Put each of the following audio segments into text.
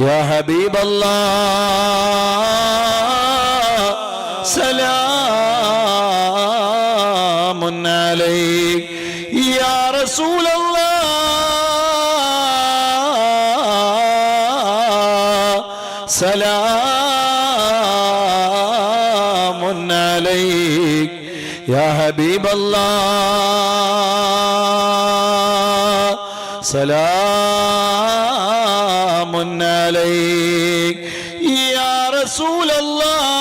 يا حبيب الله سلام عليك. يا رسول الله سلام عليك. يا حبيب الله سلام عليك يا رسول الله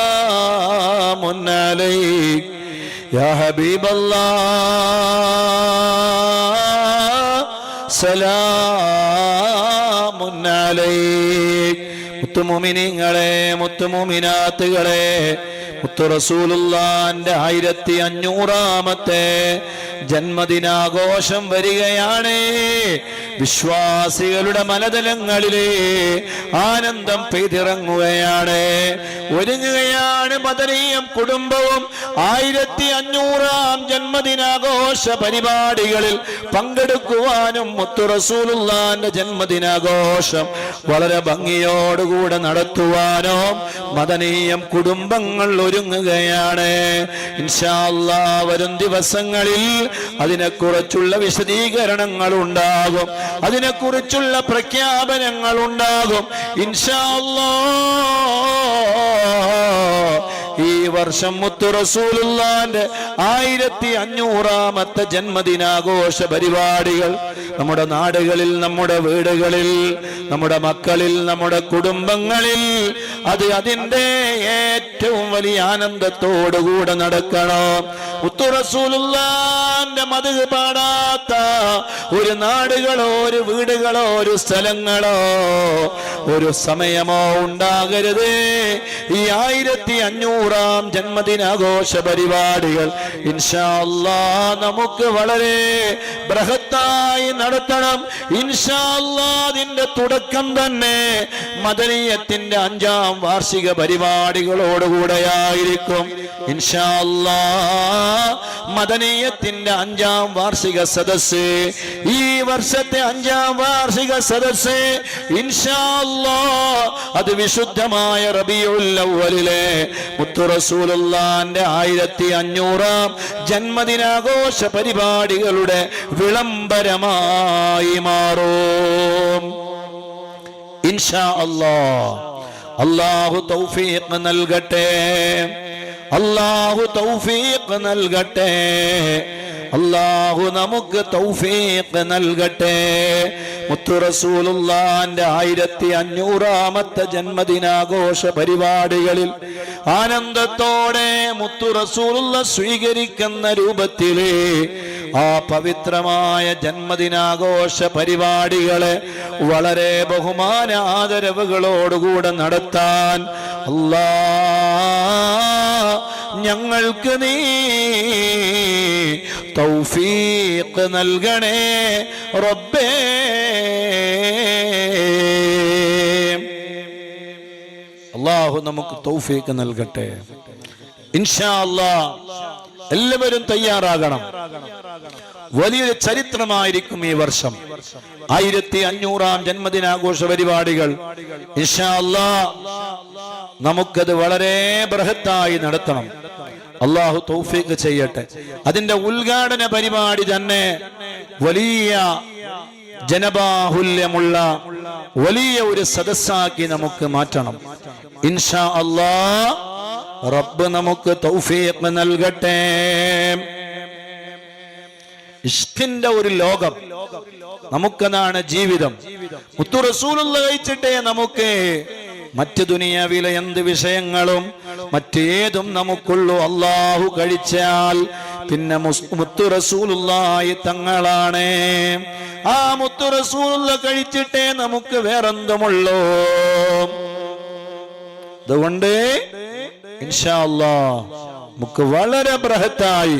سلام عليك يا حبيب الله سلام عليك മുത്തുമുമിനിങ്ങളെ മുത്തുമുമിനാത്തുകളെ മുത്തു റസൂലുള്ളാന്റെ ആയിരത്തി അഞ്ഞൂറാമത്തെ ജന്മദിനാഘോഷം വരികയാണ്. വിശ്വാസികളുടെ മലതലങ്ങളിലെ ആനന്ദം പെയ്തിറങ്ങുകയാണ്. ഒരുങ്ങുകയാണ് മദനീയം കുടുംബവും. ആയിരത്തി അഞ്ഞൂറാം ജന്മദിനാഘോഷ പരിപാടികളിൽ പങ്കെടുക്കുവാനും മുത്തുറസൂലുള്ളാന്റെ ജന്മദിനാഘോഷം വളരെ ഭംഗിയോടുകൂടെ നടത്തുവാനോ മദനീയം കുടുംബങ്ങൾ ഒരുങ്ങുകയാണ്. ഇൻഷാല്ലാ വരും ദിവസങ്ങളിൽ അതിനെക്കുറിച്ചുള്ള വിശദീകരണങ്ങൾ ഉണ്ടാകും അതിനെക്കുറിച്ചുള്ള പ്രഖ്യാപനങ്ങൾ ഉണ്ടാകും ഇൻഷാല്ലാ വർഷം മുത്തു റസൂലുള്ളാന്റെ ആയിരത്തി അഞ്ഞൂറാമത്തെ ജന്മദിനാഘോഷ പരിപാടികൾ. നമ്മുടെ നാടുകളിൽ നമ്മുടെ വീടുകളിൽ നമ്മുടെ മക്കളിൽ നമ്മുടെ കുടുംബങ്ങളിൽ അത് അതിന്റെ ഏറ്റവും വലിയ ആനന്ദത്തോടുകൂടെ നടക്കണം. മുത്തു റസൂലുള്ളാന്റെ മത് പാടാത്ത ഒരു നാടുകളോ ഒരു വീടുകളോ ഒരു സ്ഥലങ്ങളോ ഒരു സമയമോ ഉണ്ടാകരുത്. ഈ ആയിരത്തി അഞ്ഞൂറാം ജന്മദിനാഘോഷ പരിപാടികൾ ഇൻഷാ അല്ലാ നമുക്ക് വളരെ ബൃഹത്തായി നടത്തണം. ഇൻഷാ അല്ലാ അതിന്റെ തുടക്കം തന്നെ മദനീയത്തിന്റെ അഞ്ചാം വാർഷിക പരിപാടികളോടുകൂടെയായിരിക്കും. ഇൻഷാ അല്ലാ മദനീയത്തിന്റെ അഞ്ചാം വാർഷിക സദസ് ഈ വർഷത്തെ അഞ്ചാം വാർഷിക സദസ് ഇൻഷാ അല്ലാ അത് വിശുദ്ധമായ റബിയുല്ലവലിലെ മുത്തുറസൂലുള്ളാന്റെ മുത്തു റസൂലുള്ളാന്റെ ആയിരത്തി അഞ്ഞൂറാം ജന്മദിനാഘോഷ പരിപാടികളുടെ വിളംബരമായി മാറും. ഇൻഷാ അള്ളാഹു തൗഫീഖ് നൽകട്ടെ. അല്ലാഹു തൗഫീഖ് നൽകട്ടെ. അല്ലാഹു നമുക്ക് തൗഫീഖ് നൽകട്ടെ. മുത്തു റസൂലുള്ളാന്റെ ആയിരത്തി അഞ്ഞൂറാമത്തെ ജന്മദിനാഘോഷ പരിപാടികളിൽ ആനന്ദത്തോടെ മുത്തു റസൂലുള്ള സ്വീകരിക്കുന്ന രൂപത്തിലെ ആ പവിത്രമായ ജന്മദിനാഘോഷ പരിപാടികളെ വളരെ ബഹുമാന ആദരവുകളോടുകൂടെ നടത്താൻ അല്ലാ ഞങ്ങൾക്ക് നീ തൗഫീഖ് നൽകണേ റബ്ബേ. അള്ളാഹു നമുക്ക് തൗഫീഖ് നൽകട്ടെ. ഇൻഷാ അല്ലാ എല്ലാവരും തയ്യാറാകണം. വലിയൊരു ചരിത്രമായിരിക്കും ഈ വർഷം. ആയിരത്തി അഞ്ഞൂറാം ജന്മദിനാഘോഷ പരിപാടികൾ. ഇൻഷാ അല്ലാ നമുക്കത് വളരെ ബൃഹത്തായി നടത്തണം. അള്ളാഹു തൗഫീഖ് ചെയ്യട്ടെ. അതിന്റെ ഉദ്ഘാടന പരിപാടി തന്നെ വലിയ ജനബാഹുല്യമുള്ള വലിയ ഒരു സദസ്സാക്കി നമുക്ക് മാറ്റണം. ഇൻഷാ അല്ലാ റബ്ബ് നമുക്ക് തൗഫീഖ് നൽകട്ടെ. ഇഷ്ടിന്റെ ഒരു ലോകം. നമുക്കതാണ് ജീവിതം. മുത്തു റസൂലുള്ള കഴിച്ചിട്ടേ നമുക്ക് മറ്റ് ദുനിയാവിലെ എന്ത് വിഷയങ്ങളും മറ്റേതും നമുക്കുള്ളൂ. അള്ളാഹു കഴിച്ചാൽ പിന്നെ മുത്തു റസൂലുള്ളായി തങ്ങളാണ്. ആ മുത്തു റസൂലുള്ള കഴിച്ചിട്ടേ നമുക്ക് വേറെന്തുമുള്ളൂ? അതുകൊണ്ട് നമുക്ക് വളരെ ബൃഹത്തായി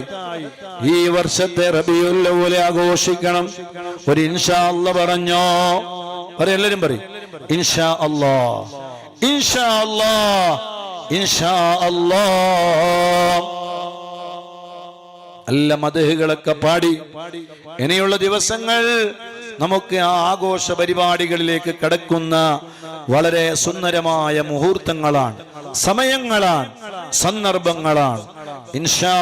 ഈ വർഷത്തെ റബിയുല്ലൂലെ ആഘോഷിക്കണം. ഒരു ഇൻഷാ അല്ല പറഞ്ഞോ? എല്ലാരും പറയും. ഇൻഷാ അല്ലാ ഇൻഷാ അല്ലാ ഇൻഷാ അല്ലാ നല്ല മതഹുകളൊക്കെ പാടി. ഇനിയുള്ള ദിവസങ്ങൾ നമുക്ക് ആ ആഘോഷ പരിപാടികളിലേക്ക് കടക്കുന്ന വളരെ സുന്ദരമായ മുഹൂർത്തങ്ങളാണ് സമയങ്ങളാണ് സന്ദർഭങ്ങളാണ്. ഇൻഷാ